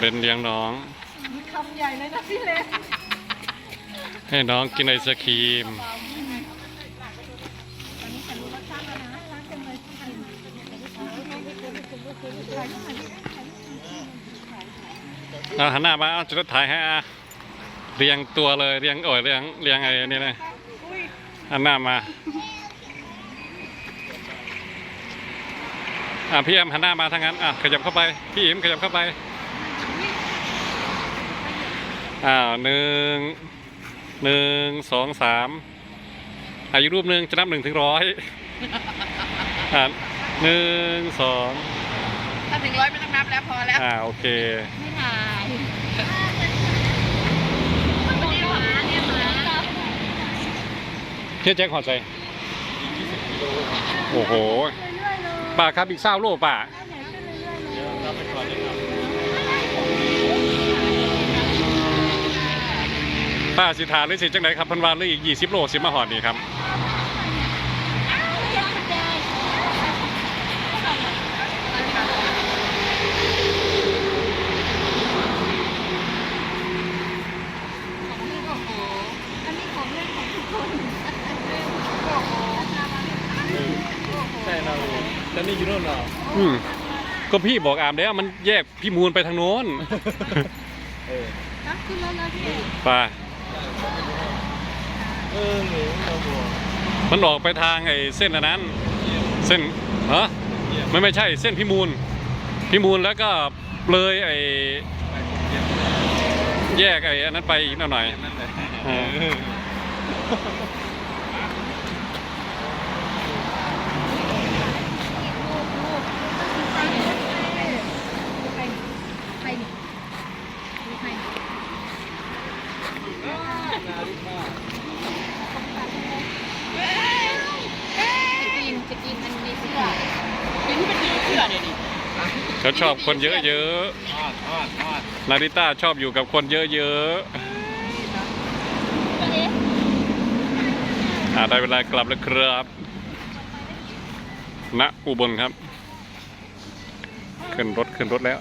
เรนเลี้ยงน้องคำใหญ่เลยนะพี่เล็กให้น้องกินไอศครีม เอาหันหน้ามาเอาจุดถ่ายให้อาเรียงตัวเลยเรียงโอ้ยเรียงเรียงไอ้นี่เลยหันหน้ามาอะพี่เอ็มหันหน้ามาทางนั้นอะขยับเข้าไปพี่เอ็มขยับเข้าไป อ้าวหนึ่งหนึ่งสองสามอายุรูปหนึ่งจะนับหนึ่งถึงร้อยอะหนึ่งสองถ้าถึงร้อยไม่ต้องนับแล้วพอแล้วอ่าโอเคไม่ถ่ายเนี่ยหมาเนี่ยหมาเฮียแจ็คหอดใจโอ้โหป่าครับอีกเศร้าโลป่า ป้าสิทาหรือสิจังไหนครับเพันวานหรืออีกยี่สิบโลสิมาหอดนี่ครับอันนี้ของเล่นของทุกคนใช่เราแล้วนี่อยู่โน่นเหรออืมก็พี่บอกอามแล้วมันแยกพี่มูลไปทางโน้นเออนับขึ้นแล้วนะพี่ป่า เออหนูเราบัวมันออกไปทางไอ้เส้นอันนั้น เส้นฮะไม่ไม่ใช่เส้นพิมูล พิมูลแล้วก็เลยไอ้แยกไอ้อันนั้นไปอีกหน่อยนั่นแหละเออ ใครนี่ใคร จะกินจะกินอันนี้เสื้อกินที่เป็นเสื้อเดี๋ยวนี้เขาชอบคนเยอะทอดทอดทอดๆ นาริต้าชอบอยู่กับคนเยอะๆอ่าได้เวลากลับแล้วครับณอุบลครับ ขึ้นรถขึ้นรถแล้ว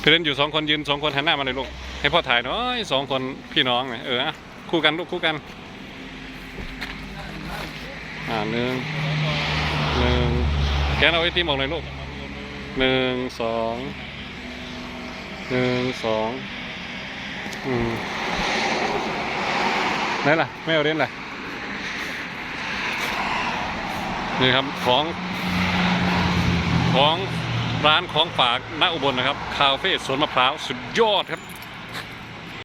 พี่เล่นอยู่สองคนยืนสองคนหันหน้ามาเลยลูก ให้พ่อถ่ายหน่อยสองคนพี่น้องเนี่ยเออคู่กันลูกคู่กัน อ่าหนึ่งหนึ่งแกนเอาไอติมออกเลยลูกหนึ่งสองหนึ่งสองอืมไหนล่ะไม่เอาเล่นล่ะนี่ครับของของ ร้านของฝากณอุบลนะครับ คาเฟ่สวนมะพร้าว สุดยอดครับ